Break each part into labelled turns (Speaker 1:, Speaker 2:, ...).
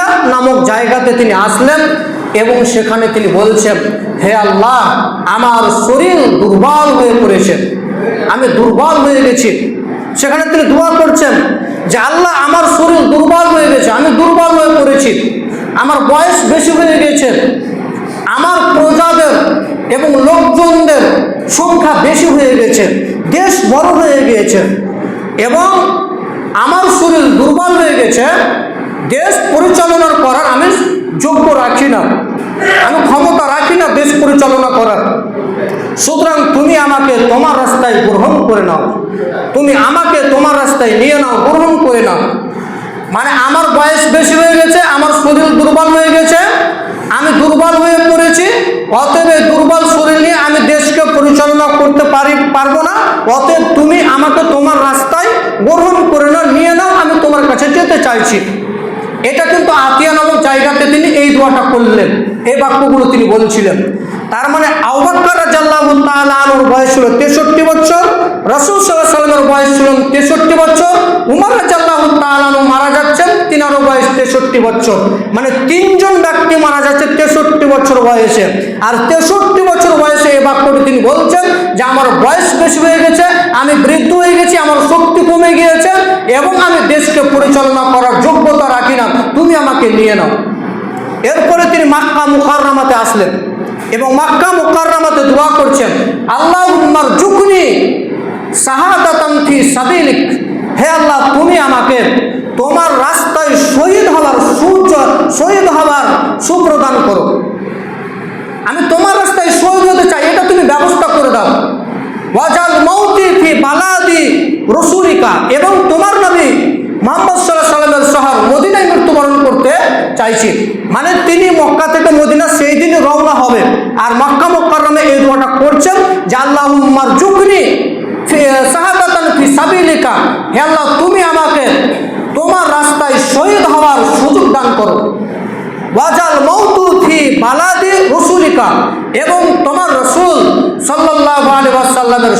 Speaker 1: আতিয়া নামক জায়গাতে তিনি আসলেন এবং সেখানে তিনি বলছেন, হে আল্লাহ, আমার শরীর দুর্বল হয়ে পড়েছে। আমি দুর্বল হয়ে গেছি। সেখানে তিনি দোয়া করছেন যে, আল্লাহ, আমার শরীর দুর্বল হয়ে গেছে, আমি দুর্বল হয়ে পড়েছি। আমার বয়স বেশি হয়ে গেছে। আমার প্রজাদের এবং লোকজনদের সংখ্যা বেশি হয়ে গেছে। দেশ বড় হয়ে গিয়েছে এবং আমার শরীর দুর্বল হয়ে গেছে। দেশ পরিচালনার করার আমি যোগ্য রাখি না। আমি ক্ষমতা রাখি না, দেশ পরিচালনা করার। সুতরাং তুমি আমাকে তোমার রাস্তায় গ্রহণ করে নাও। তুমি আমাকে তোমার রাস্তায় নিয়ে নাও, গ্রহণ করে নাও। মানে আমার বয়স বেশি হয়ে গেছে, আমার শরীর দুর্বল হয়ে গেছে, আমি দুর্বল হয়ে পড়েছি, অতএব এই দুর্বল শরীর নিয়ে আমি দেশকে পরিচালনা করতে পারি, পারব না। অতএব তুমি আমাকে তোমার রাস্তায় গ্রহণ করে নাও, নিয়ে নাও, আমি তোমার কাছে যেতে চাইছি। এটা কিন্তু আতিয়া নামক জায়গাতে তিনি এই দোয়াটা করলেন, এই বাক্যগুলো তিনি বলছিলেন। তার মানে তালুর বয়স ছিল তেষট্টি বছর, রসুল সাল্লামের বয়স ছিল তেষট্টি বছর, উমর তালু মারা যাচ্ছেন, তিনারও বয়স তেষট্টি বছর। মানে তিনজন ব্যক্তি মারা যাচ্ছে তেষট্টি বছর বয়সে। আর তেষট্টি বছর বয়সে এই বাক্যটি তিনি বলছেন যে, আমার বয়স বেশি হয়ে গেছে, আমি বৃদ্ধ হয়ে গেছি, আমার শক্তি কমে গিয়েছে এবং আমি দেশকে পরিচালনা করার যোগ্যতা রাখি না। তুমি আমাকে নিয়ে নাও। এরপরে তিনি মাক্কা মুখারনামাতে আসলেন এবং মাক্কা মুকাররামাতে দোয়া করছেন আল্লাহ উম্মার জুকনি শাহাদাতান ফি সাবিলিক। হে আল্লাহ, তুমি আমাকে তোমার রাস্তায় শহীদ হওয়ার সূর্য, শহীদ হওয়ার সুপ্রদান করো। আমি তোমার রাস্তায় শহীদ হতে চাই, এটা তুমি ব্যবস্থা করে দাও। ওয়াজাল মৌতি ফি বালাদি রসুলিকা। এবং তোমার নবী মোহাম্মদ সাল্লাহ সাল্লামের শহর মদিনায় মৃত্যুবরণ করতে চাইছি। মানে তিনি মক্কা থেকে মদিনা সেই দিনই রওনা হবে। আর মক্কা মক্কার নামে এই দোয়াটা করছেন যে আল্লাহ উম্মার জুকনি সাহাবাতান ফি সাবিলিকা। হে আল্লাহ, তুমি আমাকে তোমার রাস্তায় শহীদ হওয়ার সুযোগ দান করো। ওয়াজাল মৌতু বালাদি রসুলিকা। এবং তোমার রসুল সাল্লাহ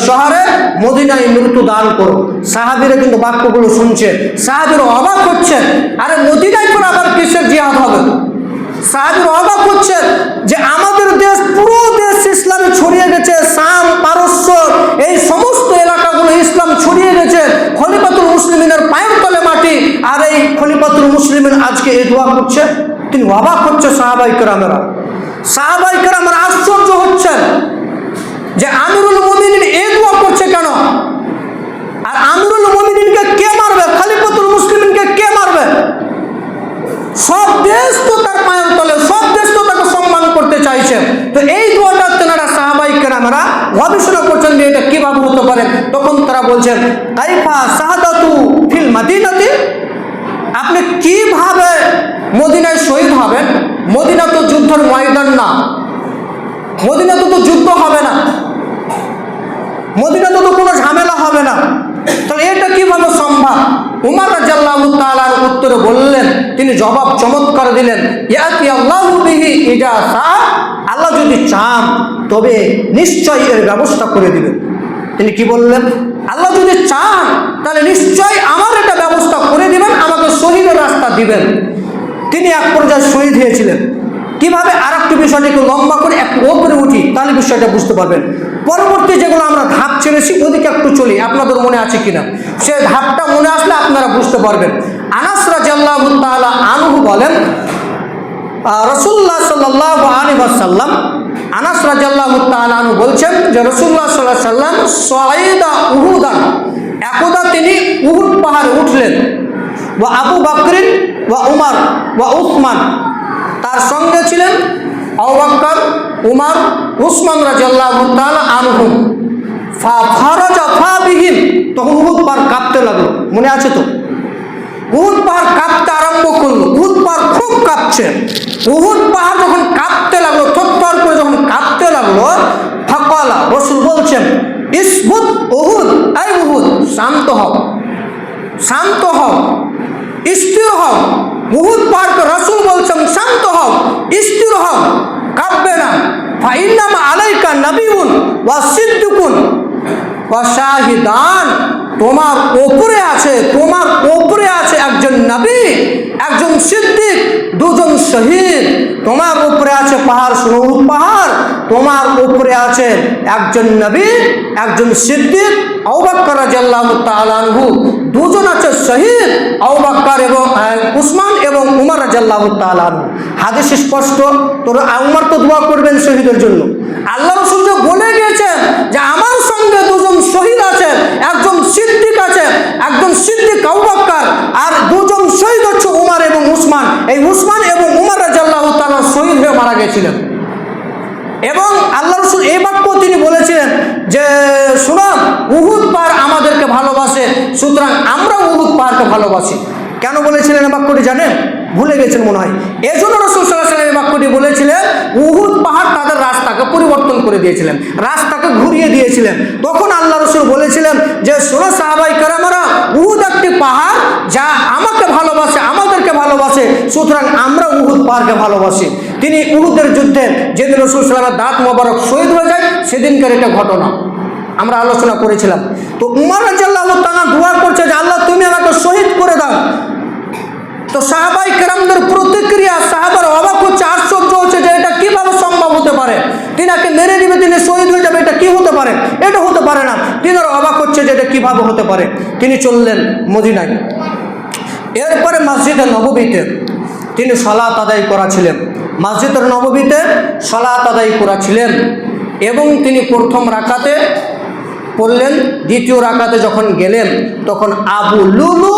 Speaker 1: শহরে মদিনায় মৃত্যু দান করো। সাহাবিরা কিন্তু বাক্যগুলো শুনছে। সাহাবির অবাক হচ্ছে, আরে মদিনায় করে আবার কিসের জিহাদ হবে? সাহাবির অবাক হচ্ছে যে আমাদের দেশ পুরো দেশ ইসলামে ছড়িয়ে গেছে, সাম পারস্য এই খলিফাতুল মুসলিমিন আজকে এই দোয়া করছে। তিনি অবাক হচ্ছে সাহাবাই কেরামেরা। সাহাবাই কেরামেরা আশ্চর্য হচ্ছেন যে আমিরুল মোমিনিন এ দোয়া করছে কেন? আর আমিরুল মোমিনিনকে কে মারবে? খলিফাতুল মুসলিমিনকে কে মারবে? সব দেশ তো তার পায়ের তলে, সব দেশ তো তাকে সম্মান করতে চাইছে। তো এই দোয়াটা তেনারা সাহাবাই কেরামেরা গবেষণা করছেন যে এটা কীভাবে হতে পারে। তখন তারা বলছেন, কাইফা সাহাদাতু ফিল মাদিনাতে আপনি কীভাবে মদিনায় শহীদ হবেন? মদিনা তো যুদ্ধের ময়দান না। মদিনাতে তো যুদ্ধ হবে না। মদিনাতে তো কোনো ঝামেলা হবে না। তাহলে এটা কীভাবে সম্ভব? উমার রাজাল্লাহ উত্তরে বললেন, তিনি জবাব চমৎকার দিলেন আল্লাহ আল্লাহ যদি চান, তবে নিশ্চয়ই এর ব্যবস্থা করে দিবেন। তিনি কি বললেন? আল্লাহ যদি চান, তাহলে নিশ্চয়ই আমার এটা ব্যবস্থা করে দিবেন, আমাকে শহীদের রাস্তা দিবেন। তিনি এক পর্যায়ে শহীদ হয়েছিলেন। কীভাবে আর একটি বিষয়টিকে লম্বা করে একটু ওপরে উঠি, তাহলে বিষয়টা বুঝতে পারবেন। পরবর্তী যেগুলো আমরা ধাপ ছেড়েছি, ওদিকে একটু চলি, আপনাদের মনে আছে কিনা? সে ধাপটা মনে আসলে আপনারা বুঝতে পারবেন। আনাসরা জাল্লাহ আনহু বলেন রসুল্লাহ সাল্লাহ আলী সাল্লাম আনাস রাজাল্লাহ তালু বলছেন যে রসুল্লাহ সাল্লাহ সাল্লাম সয়েদা উহুদান, একদা তিনি উহুদ পাহাড়ে উঠলেন। ও আবু বাকরিন ও উমার ও উসমান। তার সঙ্গে ছিলেন আবাক্কর উমার, উসমান রাজাল্লাহ তাল আনহুম ফা ফারাজা ফা বিহীন তখন উহুদ পাহাড় কাঁপতে লাগল। মনে আছে তো? উহুদ পাহাড় কাঁপতে আরম্ভ করল। উহুদ খুব কাঁপছে। উহুদ পাহাড় যখন কাঁপতে লাগল থর করে যখন কাঁপতে লাগল, ফকলা, রসুল বলছেন, ইসবুত উহুদ এই উহুদ, শান্ত হও শান্ত হও, স্থির হও। উহুদ পাহাড়কে রসুল বলছেন, শান্ত হও, স্থির হও, কাঁপবে না। ফাইনাম আলাইকা নবীন ওয়া সিদ্দিকুন ওয়া তোমার ওপরে আছে, তোমার ওপরে আছে একজন নবী, একজন সিদ্দিক, দুজন শহীদ। তোমার উপরে আছে পাহাড় সুরহুদ পাহাড়। তোমার উপরে আছে একজন নবী, একজন সিদ্দিক অবাক করা জাল্লাহ আনহু। দুজন আছে শহীদ আউবাক্কর এবং উসমান এবং উমর রাজিয়াল্লাহু তাআলা আনহু। হাদিস স্পষ্ট, তোর উমর তো দোয়া করবেন শহীদের জন্য। আল্লাহ রসুল যে বলে গিয়েছেন যে আমার সঙ্গে দুজন শহীদ আছেন একজন সিদ্দিক আছে, একজন সিদ্দিক আউবাক্কার আর দুজন শহীদ হচ্ছে উমার এবং উসমান। এই উসমান এবং উমর রাজিয়াল্লাহু তাআলা শহীদ হয়ে মারা গেছিলেন এবং আল্লাহ রসুল এই বাক্য তিনি বলেছিলেন যে শুনুন উহুদ পার আমাদেরকে ভালোবাসে সুতরাং আমরা উহুদ পাহাড়কে ভালোবাসি। কেন বলেছিলেন বাক্যটি জানেন? ভুলে গেছেন মনে হয়। এই জন্য রসুল সাল্লাহ সাল্লাম এই বাক্যটি বলেছিলেন, উহুদ পাহাড় তাদের রাস্তাকে পরিবর্তন করে দিয়েছিলেন, রাস্তাকে ঘুরিয়ে দিয়েছিলেন। তখন আল্লাহ রসুল বলেছিলেন যে, শোনো সাহাবাই কারামারা, উহুদ একটি পাহাড় যা আমাকে ভালোবাসে, আমাদেরকে ভালোবাসে, সুতরাং আমরা উহুদ পাহাড়কে ভালোবাসি। তিনি উহুদের যুদ্ধে যেদিন রসুল সাল্লামের দাঁত মোবারক শহীদ হয়ে যায়, সেদিনকার এটা ঘটনা। আমরা আলোচনা করেছিলাম। তো উমার রাজ্লাহ তানা দোয়া করছে যে, আল্লাহ, তুমি আমাকে শহীদ করে দাও। তো সাহাবাই কেরামদের প্রতিক্রিয়া, সাহাবার অবাক হচ্ছে, আশ্চর্য হচ্ছে যে, এটা কীভাবে সম্ভব হতে পারে? তিনাকে মেরে দিবে তিনি শহীদ হয়ে যাবে, এটা কি হতে পারে? এটা হতে পারে না। তিনার অবাক হচ্ছে যে, এটা কীভাবে হতে পারে? তিনি চললেন মদিনায়। এরপরে মসজিদে নববীতে তিনি সলাত আদায় করা ছিলেন মসজিদের নববীতে সলাত আদায় করা ছিলেন এবং তিনি প্রথম রাকাতে পড়লেন, দ্বিতীয় রাকাতে যখন গেলেন, তখন আবু লুলু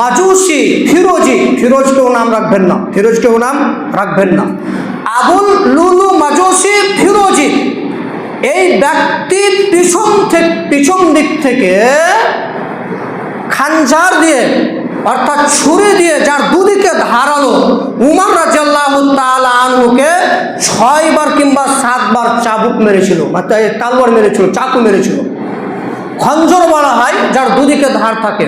Speaker 1: মাজুসি ফিরোজি, ফিরোজকেও নাম রাখবেন না, ফিরোজকেও নাম রাখবেন না। আবুল লুলু মাজুসি ফিরোজি, এই ব্যক্তি পিছন থেকে, পিছন দিক থেকে খানজার দিয়ে, অর্থাৎ ছুরি দিয়ে যার দুদিকে ধারালো উমর আনহুকে ছয়বার কিংবা সাতবার চাবুক মেরেছিল তালবার মেরেছিল, চাকু মেরেছিল। খঞ্জর বলা হয়, যার দুদিকে ধার থাকে।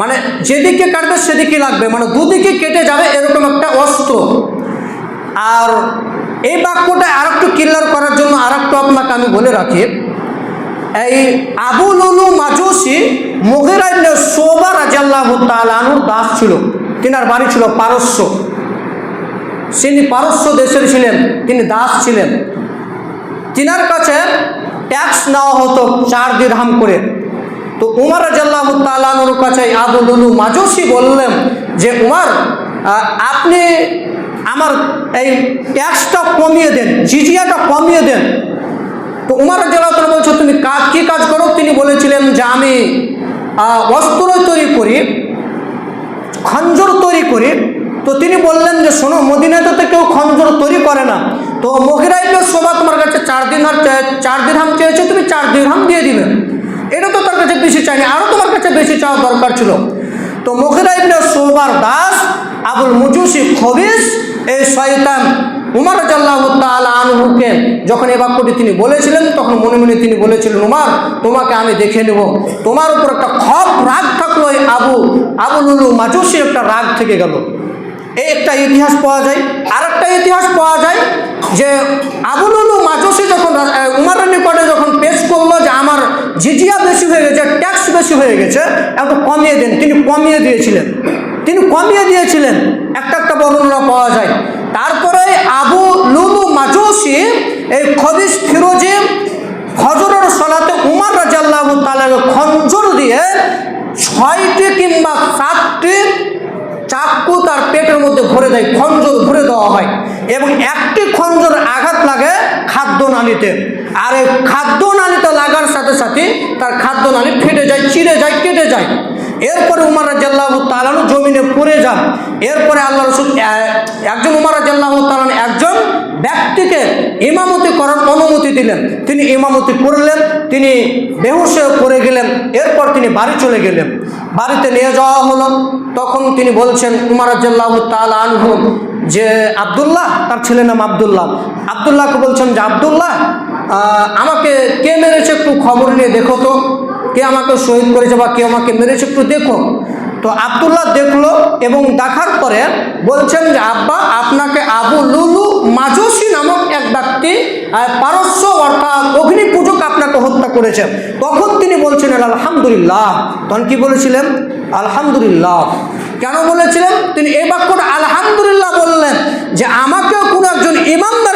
Speaker 1: মানে যেদিকে কাটবে সেদিকে লাগবে মানে দুদিকে কেটে যাবে এরকম একটা অস্ত্র। আর এই বাক্যটা আর একটু ক্লিয়ার করার জন্য আর একটু আপনাকে আমি বলে রাখি, এই আবু লুলু মাজুসি মুগিরা ইবনে সোবা রাজিয়াল্লাহু তাআলা আনহুর দাস ছিল, তিনার বাড়ি ছিল পারস্য। তিনি পারস্য দেশের ছিলেন, তিনি দাস ছিলেন। তিনার কাছে ট্যাক্স নেওয়া হতো চার দিরহাম করে। তো উমার রাজাল্লাহ তালানুর কাছে আবু লুলু মাজুসি বললেন যে, উমার আপনি আমার এই ট্যাক্সটা কমিয়ে দেন, জিজিয়াটা কমিয়ে দেন। তো উমার রাজ্লাহ বলছে, তুমি কাজ কী কাজ করো? তিনি বলেছিলেন যে, আমি অস্ত্র তৈরি করি, খঞ্জর তৈরি করি। তো তিনি বললেন যে, শোনো মদিনাতে তো কেউ খঞ্জর তৈরি করে না। তো মহিরাইলে সবা তোমার কাছে চার দিন আর চার দিরহাম চেয়েছে, তুমি চার দিরহাম দিয়ে দিবে। এটা তো তার কাছে বেশি চাইনি আরও তোমার কাছে বেশি চাওয়া দরকার ছিল। তো মহিরাইলে সোবার দাস, আবুল মুজুসি খবিস, এই শয়তান উমার রাজাল্লাহ তাআলা আনহুকে যখন এ বাক্যটি তিনি বলেছিলেন, তখন মনে মনে তিনি বলেছিলেন, উমার, তোমাকে আমি দেখে নেব। তোমার উপর একটা খপ রাগ থাকল আবু আবুলুলু মাজুসি একটা রাগ থেকে গেল। এই একটা ইতিহাস পাওয়া যায়। আর একটা ইতিহাস পাওয়া যায় যে আবুলুলু মাজুসি যখন উমারের নিকটে যখন পেশ করল যে আমার জিজিয়া বেশি হয়ে গেছে ট্যাক্স বেশি হয়ে গেছে, একটু কমিয়ে দেন, তিনি কমিয়ে দিয়েছিলেন। তিনি কমিয়ে দিয়েছিলেন, একটা একটা বর্ণনা পাওয়া যায়। তারপরে আবু লুলু মাজুসি, এই খবিস ফিরোজি ফজরের সলাতে উমার রাজাল্লাহ তালাকে খঞ্জর দিয়ে ছয়টি কিংবা সাতটি চাক্কু তার পেটের মধ্যে ভরে দেয়, খঞ্জর ভরে দেওয়া হয় এবং একটি খঞ্জর আঘাত লাগে খাদ্য নালীতে আর এই খাদ্য নালীতে লাগার সাথে সাথে তার খাদ্য নালী ফেটে যায় চিড়ে যায়, কেটে যায়। এরপরে উমার রাজ্লাহ তালানু জমিনে পড়ে যান। এরপরে আল্লাহ রসুল একজন উমার রাজ্লাহ তালান একজন ব্যক্তিকে ইমামতি করার অনুমতি দিলেন। তিনি ইমামতি করলেন, তিনি বেহুশ হয়ে পড়ে গেলেন, এরপর তিনি বাড়ি চলে গেলেন। বাড়িতে নিয়ে যাওয়া হলো। তখন তিনি বলছেন, উমার রাজ্লাহ তাল আনহু, যে আবদুল্লাহ, তার ছেলের নাম আবদুল্লাহ। আবদুল্লাহকে বলছেন যে আবদুল্লাহ আমাকে কে মেরেছে একটু খবর নিয়ে দেখো তো। কে আমাকে শহীদ করেছে বা কে আমাকে মেরেছে একটু দেখো। তো আবদুল্লাহ দেখল এবং দেখার পরে বলছেন যে, আব্বা, আপনাকে আবু লুলু মাজসি নামক ব্যক্তি পারস্য অর্থাৎ অগ্নি পূজক আপনাকে হত্যা করেছেন তখন তিনি বলছিলেন, আলহামদুলিল্লাহ। তখন কি বলেছিলেন? আলহামদুলিল্লাহ। কেন বলেছিলেন? তিনি এই বাক্যটা আলহামদুলিল্লাহ বললেন যে, আমাকেও কোনো একজন ইমানদার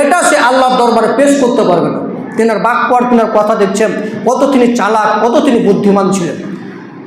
Speaker 1: এটা সে আল্লাহর দরবারে পেশ করতে পারবে না। তিনার বাক্য আর তিনার কথা দেখছেন কত তিনি চালাক, কত তিনি বুদ্ধিমান ছিলেন,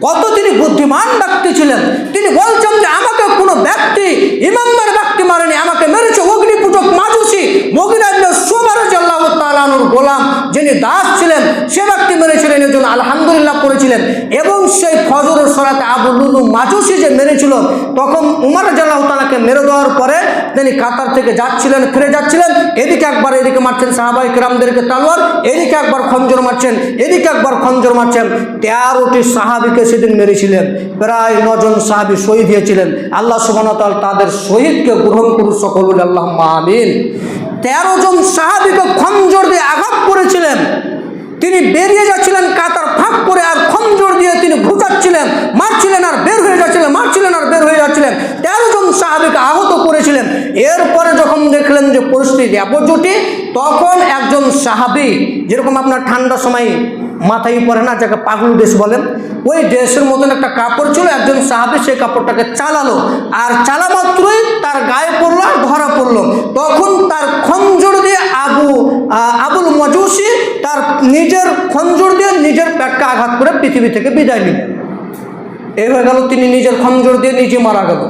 Speaker 1: কত তিনি বুদ্ধিমান ব্যক্তি ছিলেন। তিনি বলছেন যে, আমাকে কোনো ব্যক্তি, ইমানদার ব্যক্তি মারেনি, আমাকে মেরেছে অগ্নি পূজক মাজুসি মগিরাজ সুমার জল্লাহ তালানুর গোলাম। যিনি দাস ছিলেন, সে ব্যক্তি মেরেছিলেন এই জন্য আলহামদুলিল্লাহ করেছিলেন। এবং সেই ফজরের সরাতে আবু লুলু মাজুসি যে মেরেছিল তখন উমার আল্লাহ তালাকে মেরে দেওয়ার পরে তিনি কাতার থেকে যাচ্ছিলেন, ফিরে যাচ্ছিলেন। এদিকে একবার এদিকে মারছেন সাহাবাই কিরামদেরকে তালোয়ার, এদিকে একবার খঞ্জর মারছেন, এদিকে একবার খঞ্জর মারছেন। তেরোটি সাহাবিকে সেদিন মেরেছিলেন, প্রায় নজন সাহাবি শহীদ হয়েছিলেন। আল্লাহ সুবানতাল তাদের শহীদকে গ্রহণ করুন সকল আল্লাহ আমিন। তেরো জন সাহাবিকে খঞ্জর দিয়ে আঘাত করেছিলেন। তিনি বেরিয়ে যাচ্ছিলেন কাতার ফাঁক করে আর খঞ্জর দিয়ে তিনি ঘুচাচ্ছিলেন মারছিলেন আর বের হয়ে যাচ্ছিলেন, মারছিলেন আর বের হয়ে যাচ্ছিলেন। তেরো জন সাহাবিকে আহত করেছিলেন। এরপরে যখন দেখলেন যে পরিস্থিতি অপজটি তখন একজন সাহাবি, যেরকম আপনার ঠান্ডা সময় মাথায় পরে না, যাকে পাগল ড্রেস বলেন, ওই ড্রেসের মতন একটা কাপড় ছিল, একজন সাহাবি সেই কাপড়টাকে চালালো। আর চালা মাত্রই তার গায়ে পড়ল আর ধরা পড়ল। তখন তার খঞ্জর দিয়ে আবু আবুল মজুসি তার নিজের খঞ্জর দিয়ে নিজের পেটকে আঘাত করে পৃথিবী থেকে বিদায় নিলেন। এই হয়ে গেল তিনি নিজের খঞ্জর দিয়ে নিজে মারা গেল।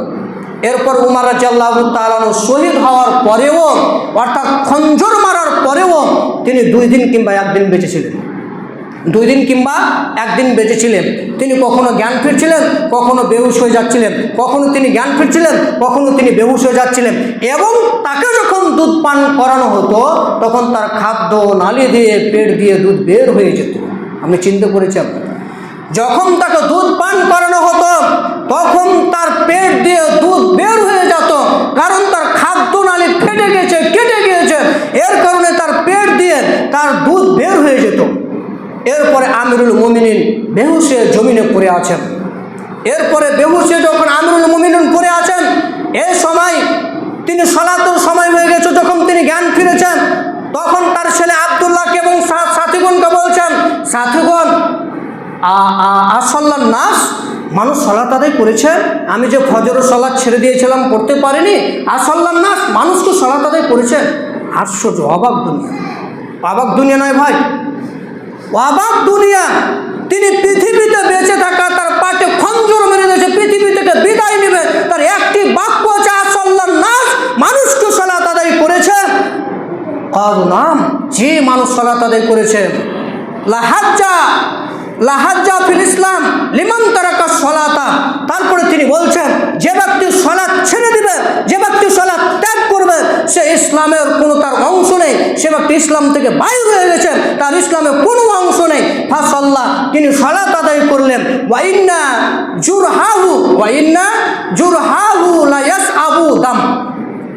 Speaker 1: এরপর উমার রাজ্লাহ তালানো শহীদ হওয়ার পরেও, অর্থাৎ খঞ্জর মারার পরেও তিনি দুই দিন কিংবা একদিন বেঁচেছিলেন দুই দিন কিংবা একদিন বেঁচেছিলেন। তিনি কখনো জ্ঞান ফিরছিলেন, কখনো বেহুশ হয়ে যাচ্ছিলেন। কখনো তিনি জ্ঞান ফিরছিলেন, কখনো তিনি বেহুশ হয়ে যাচ্ছিলেন। এবং তাকে যখন দুধ পান করানো হতো, তখন তার খাদ্য নালি দিয়ে, পেট দিয়ে দুধ বের হয়ে যেত। আমি চিন্তা করেছি আপনার যখন তাকে দুধ পান করানো হতো, তখন তার বেহুসে জমিনে পড়ে আছেন। এরপরে বেহুসে যখন আমিরুল মুমিনিন পড়ে আছেন, এই সময় তিনি সলাতুর সময় হয়ে গেছে, যখন তিনি জ্ঞান ফিরেছেন, তখন তার ছেলে আবদুল্লাহকে এবং সাথীগণকে বলছেন, সাথীগণ আসল্লার নাস, মানুষ সলাত আদায় করেছে, আমি যে ফজরের সলাৎ ছেড়ে দিয়েছিলাম করতে পারিনি আসল্লার নাস, মানুষ তো সলাত আদায় করেছে। আশ্চর্য, অবাক দুনিয়া। অবাক দুনিয়া নয় ভাই, অবাক দুনিয়া। তিনি পৃথিবীতে বেঁচে থাকা, তার পাটে খঞ্জর মেরে দিয়েছে, পৃথিবী থেকে বিদায় নেবে। তার একটি বাক্য আছে, আসল্লার নাস মানুষকে সলা তাদের করেছে। কারু নাম, যে মানুষ সলা তাদের করেছে। লাহাজ্জা লাহাজ্জা ফিল ইসলাম, লিমান সলাতা। তারপরে তিনি বলছেন, যে ব্যক্তি সলাৎ ছেড়ে দিবে, যে ব্যক্তি সলাৎ ত্যাগ করবে, সে ইসলামের কোনো তার অংশ নেই। সে ব্যক্তি ইসলাম থেকে বাইর হয়ে গেছেন তার ইসলামের কোনো অংশ নেই। ফাঁসাল্লাহ, তিনি সলাৎ আদায় করলেন। ওয়াইন্না জুরহাহু ওয়াইন্না জুরহাহু লায়াস আবু দাম।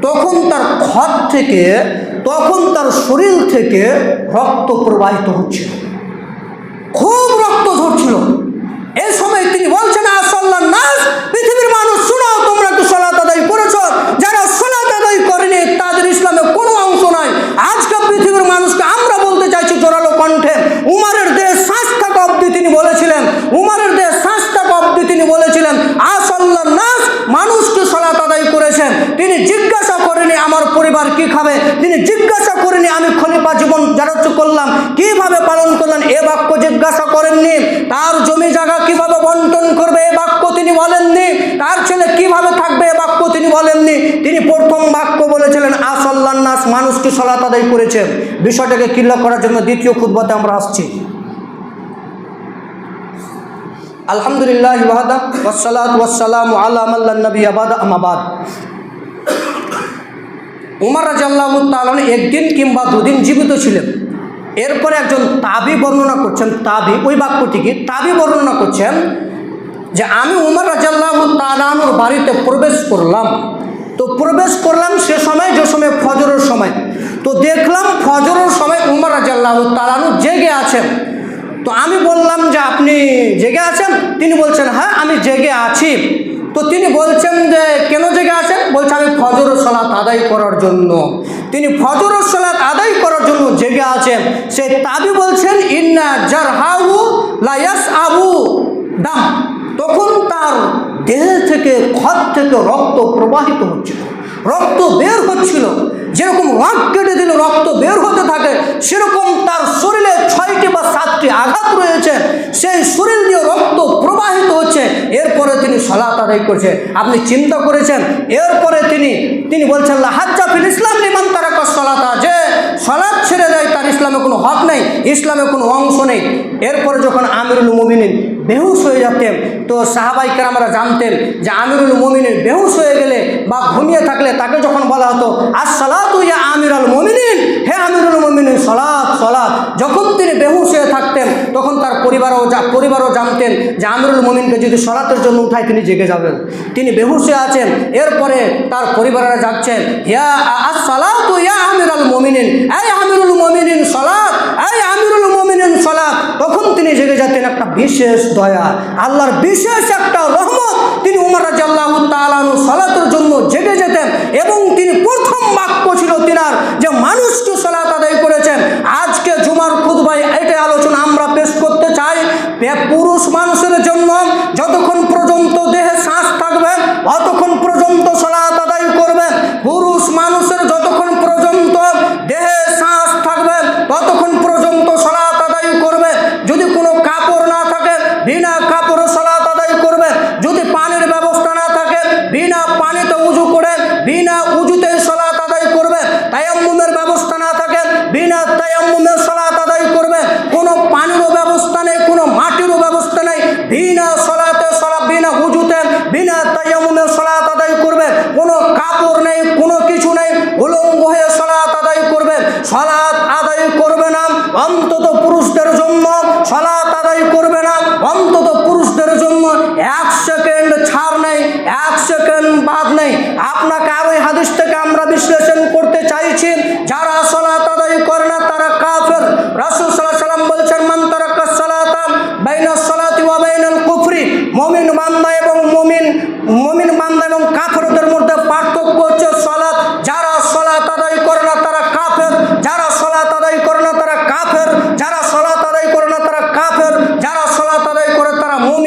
Speaker 1: তখন তার ক্ষত থেকে, তখন তার শরীর থেকে রক্ত প্রবাহিত হচ্ছিল খুব রক্ত ঝরছিল এই সময় তিনি বলছেন আসল্লাহ নাস পৃথিবীর মানুষ নাস মানুষকে সলাত আদায় করেছেন। বিষয়টাকে কিল্লা করার জন্য দ্বিতীয় খুদ্বাতে আমরা আসছি। আলহামদুলিল্লাহ ওয়াহাদা, ওয়াসসালাতু ওয়াসসালামু আলা মাল্লান নবী আবাদা আমাবাদ উমার রাজাল্লাহ একদিন কিংবা দুদিন জীবিত ছিলেন। এরপরে একজন তাবি বর্ণনা করছেন, তাবি, ওই বাক্যটিকে তাবি বর্ণনা করছেন যে, আমি উমর রাজাল্লাহ তালানুর বাড়িতে প্রবেশ করলাম। তো প্রবেশ করলাম সে সময়, যে সময় ফজরের সময়। তো দেখলাম ফজরের সময় উমর রাজাল্লাহ তালানু জেগে আছেন। তো আমি বললাম যে, আপনি জেগে আছেন? তিনি বলছেন হ্যাঁ আমি জেগে আছি। তো তিনি বলছেন যে, কেন জেগে আছেন? বলছে, আমি ফজর সালাত আদায় করার জন্য। তিনি ফজর সালাত আদায় করার জন্য জেগে আছেন। সে তাবি বলছেন, ইন্না জারহাউ লায়াস আবু দাম। তখন তার দেহ থেকে ক্ষত থেকে রক্ত প্রবাহিত হচ্ছিল। রক্ত বের হচ্ছিল। যেরকম রক কেটে দিলে রক্ত বের হতে থাকে, সেরকম তার শরীরে ছয়টি বা সাতটি আঘাত রয়েছে। সেই শরীর দিয়ে রক্ত প্রবাহিত হচ্ছে। এরপরে তিনি সলাত আদায় করছে। আপনি চিন্তা করেছেন? এরপরে তিনি তিনি বলছেন হাজ্জা ফিল ইসলাম নিমান তারা সলাতা। যে সলাদ ছেড়ে দেয়, তার ইসলামে কোনো হক নেই, ইসলামে কোনো অংশ নেই। এরপরে যখন আমিরুল মুমিনিন বেহুশ হয়ে যেতেন তো সাহাবাই কেরামরা জানতেন যে আমিরুল মুমিনিন বেহুশ হয়ে গেলে বা ঘুমিয়ে থাকলে তাকে যখন বলা হতো, আসসালাতু ইয়া আমির আল মুমিনিন, হে আমিরুল মুমিনিন সলাৎ সলাৎ যখন তিনি বেহুশ হয়ে থাকতেন, তখন তার পরিবারও যা পরিবারও জানতেন যে আমিরুল মমিনকে যদি সলাতের জন্য উঠায়, তিনি জেগে যাবেন। তিনি বেহুশ হয়ে আছেন। এরপরে তার পরিবারেরা যাচ্ছেন ইয়া আসসালাতু ইয়া আমির আল মুমিনিন, এই আমিরুল মুমিনিন সলাৎ এই আমিরুল মুমিনিন সলাৎ তখন তিনি জেগে যেতেন একটা বিশেষ দয়া। আল্লাহর বিশেষ একটা রহমত তিনি উমর রাজাল্লাহ তালানু সালাতের জন্য জেগে যেতেন এবং তিনি প্রথম বাক্য ছিল তিনার যে, মানুষকে সলাত আদায় করবে না। অন্তত পুরুষদের জন্য এক সেকেন্ড ছাড় নেই, এক সেকেন্ড বাদ নেই। আপনাকে আরও ওই হাদিস থেকে আমরা বিশ্লেষণ করতে চাইছি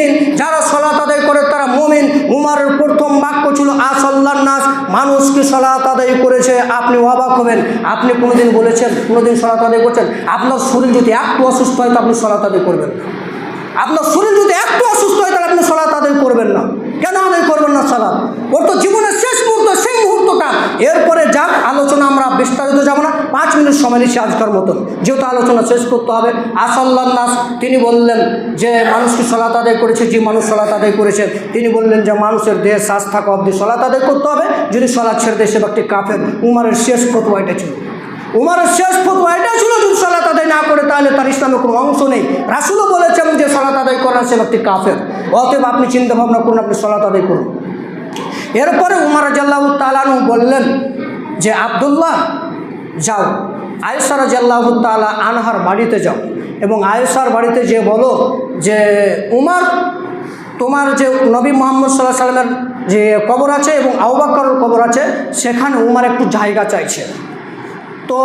Speaker 1: মুমিন, যারা সলাত আদায় করে তারা মুমিন। উমারের প্রথম বাক্য ছিল আসল্লার নাস। মানুষ কি সলাত আদায় করেছে? আপনি অবাক হবেন। আপনি কোনোদিন বলেছেন, কোনোদিন সলাত আদায় করছেন? আপনার শরীর যদি একটু অসুস্থ হয়, তো আপনি সলাত আদায় করবেন না। আপনার শরীর যদি একটু অসুস্থ হয়, তাহলে আপনি সলাত আদায় করবেন না। কেন আদায় করবেন না সলাত? ওর তো জীবনের শেষ মুহূর্তটা এরপরে যাক, আলোচনা আমরা বিস্তারিত যাব না। পাঁচ মিনিট সময় নিচ্ছি আজকার মতন। যেহেতু আলোচনা শেষ করতে হবে আসাল্লাহ নাস তিনি বললেন যে মানুষকে সলাত আদায় করেছে, যে মানুষ সলাত আদায় করেছে, তিনি বললেন যে মানুষের দেহে শ্বাস থাকা অবধি সলাত আদায় করতে হবে যদি সলাৎ ছেড়ে দেয় সে ব্যক্তি কাফের। উমারের শেষ ফতোয়া এটা ছিল। উমারের শেষ ফতোয়া এটা ছিল, যদি সলাত আদায় না করে, তাহলে তার ইসলামে কোনো অংশ নেই। রাসুলও বলেছেন যে সলাত আদায় করার সে ব্যক্তি কাফের। অতএব আপনি চিন্তা ভাবনা করুন, আপনি সলাত আদায় করুন। এরপরে উমার রাজাল্লাহ তালানু বললেন যে, আবদুল্লাহ, যাও। আয়সার রাজাল্লাহ তালা আনহার বাড়িতে যাও। এবং আয়সার বাড়িতে যে বলো যে, উমার, তোমার যে নবী মোহাম্মদ সাল্লাহ সাল্লামের যে কবর আছে এবং আউবাক্কর কবর আছে, সেখানে উমার একটু জায়গা চাইছে। তো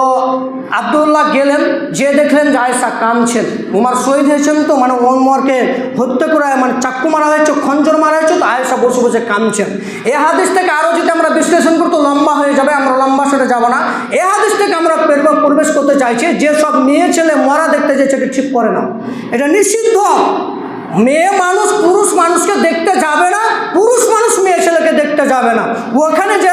Speaker 1: আবদুল্লাহ গেলেন, যে দেখলেন যে আয়েশা কাঁদছেন, উমার শহীদ হয়েছেন তো মানে উমরকে হত্যা করে মানে চাক্কু মারা হয়েছে, খঞ্জর মারা হয়েছে, তো আয়েশা বসে বসে কাঁদছেন। এ হাদিস থেকে আরও যদি আমরা বিশ্লেষণ করতো লম্বা হয়ে যাবে, আমরা লম্বা সেটা যাব না। এ হাদিস থেকে আমরা পের- প্রবেশ করতে চাইছি, যে সব মেয়ে ছেলে মরা দেখতে যাচ্ছে, এটা ঠিক করে না। এটা নিষিদ্ধ। মেয়ে মানুষ, পুরুষ মানুষকে দেখতে যাবে না, পুরুষ মানুষ মেয়ে ছেলেকে দেখতে যাবে না। ওখানে যে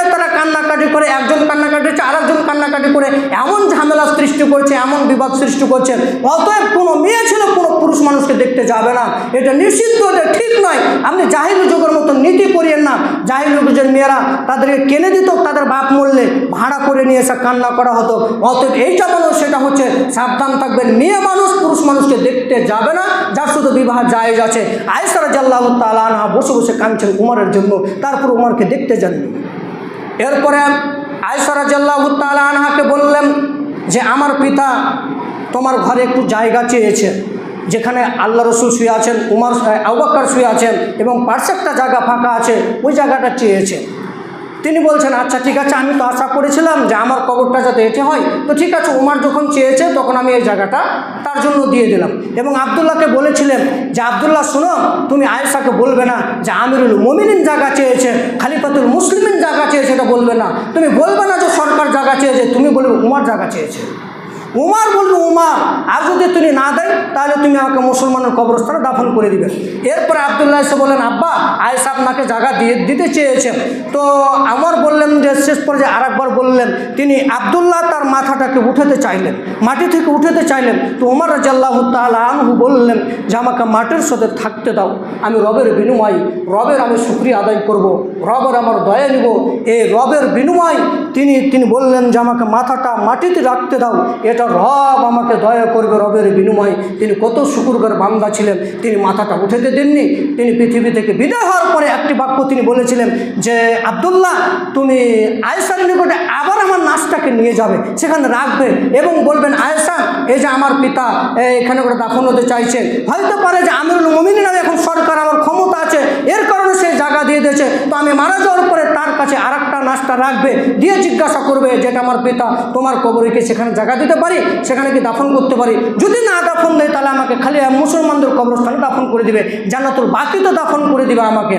Speaker 1: করে একজন কান্নাকাটি করছে, আরেকজন কান্নাকাটি করে এমন ঝামেলা সৃষ্টি করছে, এমন বিবাদ সৃষ্টি করছে। অতএব কোনো মেয়ে ছেলে, কোনো পুরুষ মানুষকে দেখতে যাবে না। এটা নিষিদ্ধ, এটা ঠিক নয়। আপনি জাহিল যুগের মতো নীতি করিয়েন না। জাহিল যুগের মেয়েরা তাদেরকে কেনে দিত, তাদের বাপ মরলে ভাড়া করে নিয়ে এসে কান্না করা হতো। অতএব এইটা মানুষ সেটা হচ্ছে সাবধান থাকবেন। মেয়ে মানুষ, পুরুষ মানুষকে দেখতে যাবে না, যার শুধু বিবাহ জায়েজ আছে। আয়সারা জাল্লাহ তালানহা বসে বসে কাঁদছেন উমারের জন্য। তারপর উমারকে দেখতে যাননি এরপরে আয়সারা জাল্লাহ তালানহাকে বললেন যে, আমার পিতা তোমার ঘরে একটু জায়গা চেয়েছে, যেখানে আল্লাহ রসুল শুয়ে আছেন, উমার আবাক্কার শুয়ে আছেন এবং একটা জায়গা ফাঁকা আছে, ওই জায়গাটা চেয়েছে। তিনি বলছেন আচ্ছা ঠিক আছে, আমি তো আশা করেছিলাম যে আমার কবরটা যাতে এটি হয়। তো ঠিক আছে, উমার যখন চেয়েছে, তখন আমি এই জায়গাটা তার জন্য দিয়ে দিলাম। এবং আবদুল্লাহকে বলেছিলেন যে, আবদুল্লাহ, শোনো, তুমি আয়েশাকে বলবে না যে, আমিরুল মমিনিন জায়গা চেয়েছে, খালিফাতুল মুসলিমিন জায়গা চেয়েছে, এটা বলবে না। তুমি বলবে না যে, সরকার জায়গা চেয়েছে, তুমি বলবে উমার জায়গা চেয়েছে। উমার বলবে উমার আর যদি তুমি না দেয়, তাহলে তুমি আমাকে মুসলমানের কবরস্থানে দাফন করে দিবে। এরপরে আবদুল্লাহ এসে বললেন, আব্বা, আয়েশা আপনাকে জায়গা দিয়ে দিতে চেয়েছেন তো আমার বললেন যে, শেষ পর্যায়ে আরেকবার বললেন, তিনি আবদুল্লাহ তার মাথাটাকে উঠাতে চাইলেন, মাটি থেকে উঠাতে চাইলেন। তো উমার রাজাল্লাহ তাআলা আনহু বললেন যে, আমাকে মাটির সাথে থাকতে দাও, আমি রবের বিনিময়, রবের আমি শুক্রিয়া আদায় করব, রবের আমার দয়া নিব। এই রবের বিনিময় তিনি তিনি বললেন যে আমাকে মাথাটা মাটিতে রাখতে দাও। এটা রব আমাকে দয়া করবে রবের বিনিময়। তিনি কত শুকুরগার বান্দা ছিলেন, তিনি মাথাটা উঠেতে দেননি। তিনি পৃথিবী থেকে বিদায় হওয়ার পরে একটি বাক্য তিনি বলেছিলেন যে, আবদুল্লাহ, তুমি আয়েশার নিকটে আবার আমার নাচটাকে নিয়ে যাবে, সেখানে রাখবে এবং বলবেন, আয়েশা, এই যে আমার পিতা এখানে করে দাফন হতে চাইছে। হয়তো পারে যে আমিরুল মমিনিন এখন সরকার আমার ক্ষমতা আছে, এর কারণে সে জায়গা দিয়ে দিয়েছে। তো আমি মারা যাওয়ার পরে তার কাছে আর একটা নাচটা রাখবে, দিয়ে জিজ্ঞাসা করবে যেটা আমার পিতা, তোমার কবরে সেখানে জায়গা দিতে পারি? সেখানে কি দাফন করতে পারি? যদি না দাফন দেয়, তাহলে আমাকে খালি মুসলমানদের কবরস্থানে দাফন করে দিবে, জান্নাতুল বাকি তো দাফন করে দিবে আমাকে।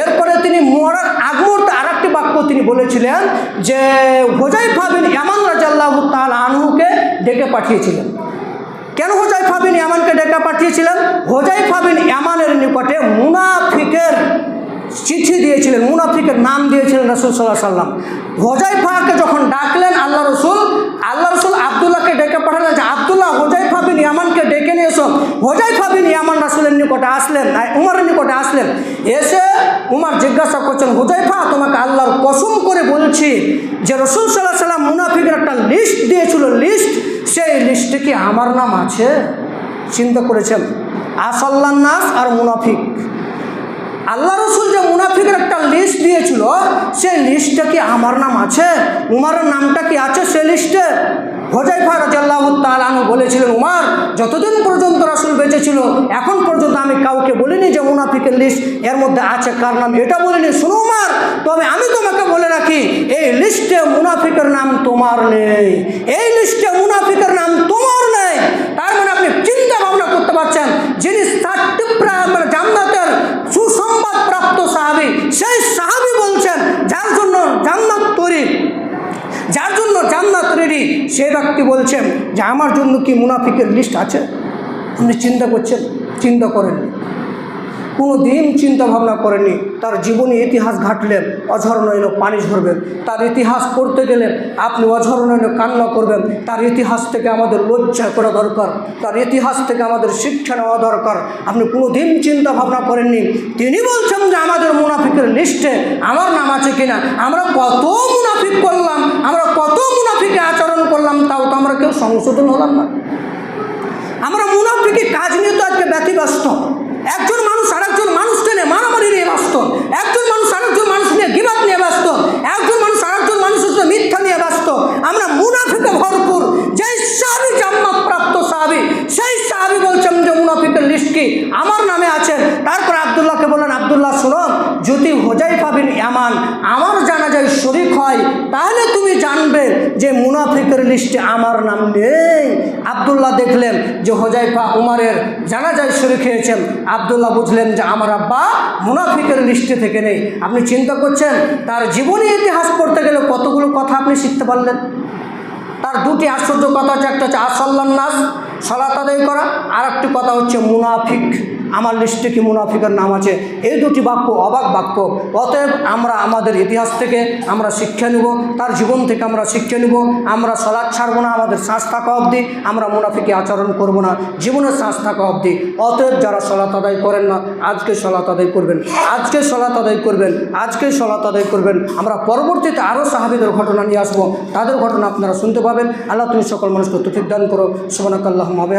Speaker 1: এরপরে তিনি মরার আগ মুহূর্তে আর একটি বাক্য তিনি বলেছিলেন যে হোজাই ফাবিন ইয়ামান রাজাল্লাহ তাল আনহুকে ডেকে পাঠিয়েছিলেন। কেন হোজাইফা বিন ইয়ামানকে ডেকে পাঠিয়েছিলেন? হোজাইফা বিন ইয়ামানের নিকটে মুনাফিকের চিঠি দিয়েছিলেন, মুনাফিকের নাম দিয়েছিলেন রসুল সাল্লাহ সাল্লাম হোজাইফাকে যখন ডাকলেন আল্লাহ রসুল আল্লাহ রসুল আবদুল্লাহকে ডেকে পাঠালেন, যে আবদুল্লাহ, হোজাইফা বিন ইয়ামানকে ডেকে নিয়ে এসো। হোজাইফা বিন ইয়ামান রাসুলের নিকটে আসলেন উমারের নিকটে আসলেন। এসে উমার জিজ্ঞাসা করছেন, হুজাইফা, তোমাকে আল্লাহর কসম করে বলছি যে রসুল সাল্লাহ সাল্লাম মুনাফিকের একটা লিস্ট দিয়েছিল লিস্ট সেই লিস্টে কি আমার নাম আছে? চিন্তা করেছেন আসাল্লাহ নাস আর মুনাফিক। আল্লাহ রসুল যে মুনাফিকের একটা লিস্ট দিয়েছিল, সেই লিস্টে কি আমার নাম আছে? উমারের নামটা কি আছে সেই লিস্টে হোজাইফা রাজাল্লাহ তালানু বলেছিলেন, উমার, যতদিন পর্যন্ত রাসুল বেঁচে ছিল, এখন পর্যন্ত আমি কাউকে বলিনি যে মুনাফিকের লিস্ট এর মধ্যে আছে, কার নাম এটা বলিনি। শুনো উমার, তবে আমি তোমাকে বলে রাখি, এই লিস্টে মুনাফিকের নাম তোমার নেই। এই লিস্টে মুনাফিকের নাম তোমার নেই। তার মানে আপনি চিন্তা ভাবনা করতে পারছেন, যিনি জান্নাতের সুসংবাদ প্রাপ্ত সাহাবি, সেই সাহাবি বলছেন, যার জন্য জান্নাত তৈরি, যার জন্য জান্নাত রেডি সে ব্যক্তি বলছেন, যে আমার জন্য কি মুনাফিকের লিস্ট আছে? আপনি চিন্তা করছেন, চিন্তা করেননি। কোনো দিন চিন্তা ভাবনা করেননি। তার জীবনী ইতিহাস ঘাটলেন অঝরণৈন পানি ঝরবেন তার ইতিহাস পড়তে গেলে আপনি অঝরণৈন কান্না করবেন। তার ইতিহাস থেকে আমাদের লজ্জা করা দরকার। তার ইতিহাস থেকে আমাদের শিক্ষা নেওয়া দরকার। আপনি কোনো দিন চিন্তা ভাবনা করেননি। তিনি বলছেন যে আমাদের মুনাফিকের লিস্টে আমার নাম আছে কিনা। আমরা কত মুনাফিক করলাম, আমরা কত মুনাফিকে আচরণ করলাম, তাও তো আমরা কেউ সংশোধন হলাম না। আমরা মুনাফিকে কাজ নিয়ে তো আজকে ব্যতিব্যস্ত। একজন মানুষ আরেকজন মানুষকে নিয়ে মারামারি নিয়ে ব্যস্ত, একজন মানুষ আরেকজন মানুষ নিয়ে গিবাদ নিয়ে ব্যস্ত, একজন মানুষ আরেকজন মানুষের মিথ্যা নিয়ে ব্যস্ত। আমরা মুনাফিকে ভরপুর, যে সাহাবি সেই সাহাবি বলছেন যে মুনাফিকের লিস্ট কি? আমার নামে আছেন তারপর আবদুল্লাহকে বললেন, আবদুল্লাহ, শোনো, যদি হোজাই পাবিন এমান আমার জানা যায় শরিক হয়, তাহলে তুমি জানবে যে মুনাফিকের লিস্টে আমার নাম নেই। আবদুল্লাহ দেখলেন যে হোজাইফা উমারের জানা যায় শরিক হয়েছেন। আবদুল্লাহ বুঝলেন যে আমার আব্বা মুনাফিকের লিস্টে থেকে নেই। আপনি চিন্তা করছেন, তার জীবনী ইতিহাস পড়তে গেলে কতগুলো কথা আপনি শিখতে পারলেন? তার দুটি আশ্চর্য কথা হচ্ছে একটা হচ্ছে আসাল্লাম নাস। সলাত আদায় করা। আর একটি কথা হচ্ছে মুনাফিক। আমার লিস্টে কি মুনাফিকের নাম আছে? এই দুটি বাক্য অবাক বাক্য। অতএব আমরা আমাদের ইতিহাস থেকে আমরা শিক্ষা নিব, তার জীবন থেকে আমরা শিক্ষা নিব। আমরা সলাদ ছাড়বো না, আমাদের শ্বাস থাকা অবধি আমরা মুনাফিকে আচরণ করব না, জীবনের শ্বাস থাকা অবধি। অতএব যারা সলাত আদায় করেন না, আজকে সলাত আদায় করবেন, আজকে সলাত আদায় করবেন, আজকে সলাত আদায় করবেন। আমরা পরবর্তীতে আরও সাহাবিদের ঘটনা নিয়ে আসব। তাদের ঘটনা আপনারা শুনতে পাবেন। আল্লাহ তুমি সকল মানুষকে তফিক দান করো। সুবনাকাল্লাহ মাবে